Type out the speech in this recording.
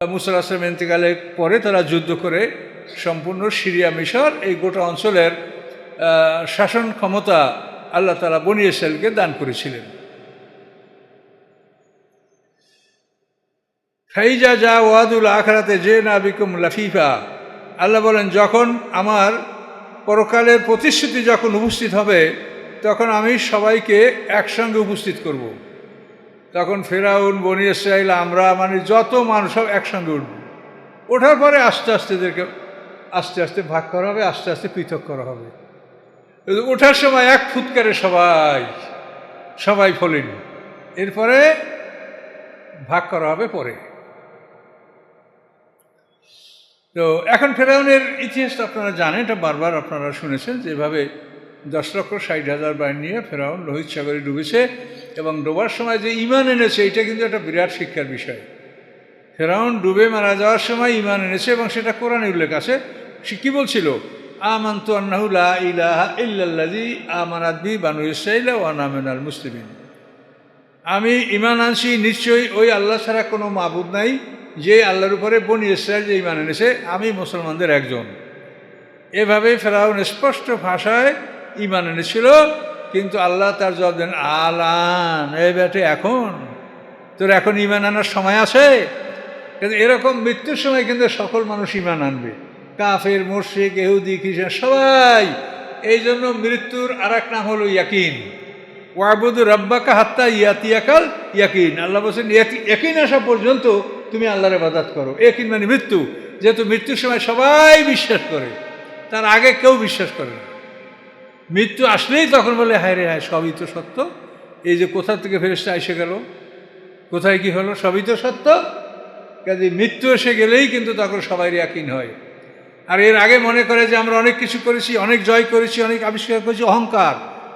মুসাল আসলাম ইন্তেকালের পরে তারা যুদ্ধ করে সম্পূর্ণ সিরিয়া মিশর, এই গোটা অঞ্চলের শাসন ক্ষমতা আল্লাহ তালা বনি ইসরায়েলকে দান করেছিলেন ফাইজা যা ওয়াদুল আখরাতে যে না বিকুম লাফিফা আল্লাহ বলেন, যখন আমার পরকালের প্রতিশ্রুতি যখন উপস্থিত হবে, তখন আমি সবাইকে একসঙ্গে উপস্থিত করব। তখন ফেরাউন, বনি ইসরাইল, আমরা মানে যত মানুষ সব একসঙ্গে উঠব। ওঠার পরে আস্তে আস্তে এদেরকে আস্তে আস্তে ভাগ করা হবে, আস্তে আস্তে পৃথক করা হবে। ওঠার সময় এক ফুৎকারে সবাই সবাই ফলেন। এরপরে ভাগ করা হবে পরে। তো এখন ফেরাউনের ইতিহাস তো আপনারা জানেন, এটা বারবার আপনারা শুনেছেন যেভাবে দশ লক্ষ ষাট হাজার বাহিনী নিয়ে ফেরাউন লোহিত সাগরে ডুবেছে এবং ডোবার সময় যে ইমান এনেছে, এটা কিন্তু একটা বিরাট শিক্ষার বিষয়। ফেরাউন ডুবে মারা যাওয়ার সময় ইমান এনেছে এবং সেটা কোরআনে উল্লেখ আছে। সে কী বলছিল? আমান্তু আন্নাহুল্লাহ ইলাহা ইল্লাল্লাজি আমানাদবি বানু ইসরাইলা ওয়ানামেনাল মুসলিমিন। আমি ইমান আনছি, নিশ্চয়ই ওই আল্লাহ ছাড়া কোনো মাবুদ নাই, যে আল্লাহর উপরে বনি ইসরায়েল যে ইমান এনেছে, আমি মুসলমানদের একজন। এভাবে ফেরাউন স্পষ্ট ভাষায় ইমান এনেছিল, কিন্তু আল্লাহ তার জবাব দেন, আলান। এই ব্যাটে এখন? তোর এখন ইমান আনার সময় আছে? কিন্তু এরকম মৃত্যুর সময় কিন্তু সকল মানুষ ইমান আনবে। কাফের মুর্শিক এহুদি খ্রিস্টান, সবাই। এই জন্য মৃত্যুর আর এক নাম হলো ইয়াকিন। ওয়াবুদু রব্বাকা হাত্তা ইয়াতিয়াকাল ইয়াকিন। আল্লাহ বলছেন ইয়াকিন আসা পর্যন্ত তুমি আল্লাহর ইবাদত করো। ইয়াকিন মানে মৃত্যু, যেহেতু মৃত্যুর সময় সবাই বিশ্বাস করে। তার আগে কেউ বিশ্বাস করে না। মৃত্যু আসলেই তখন বলে, হায় রে, হায়, সবই তো সত্য। এই যে কোথা থেকে ফেরেসটা এসে গেল? কোথায় কি হলো? সবই তো সত্য। কাজে মৃত্যু এসে গেলেই কিন্তু তখন সবাই ইয়াকিন হয়। আর এর আগে মনে করে যে আমরা অনেক কিছু করেছি, অনেক জয় করেছি, অনেক আবিষ্কার করেছি, অহংকার।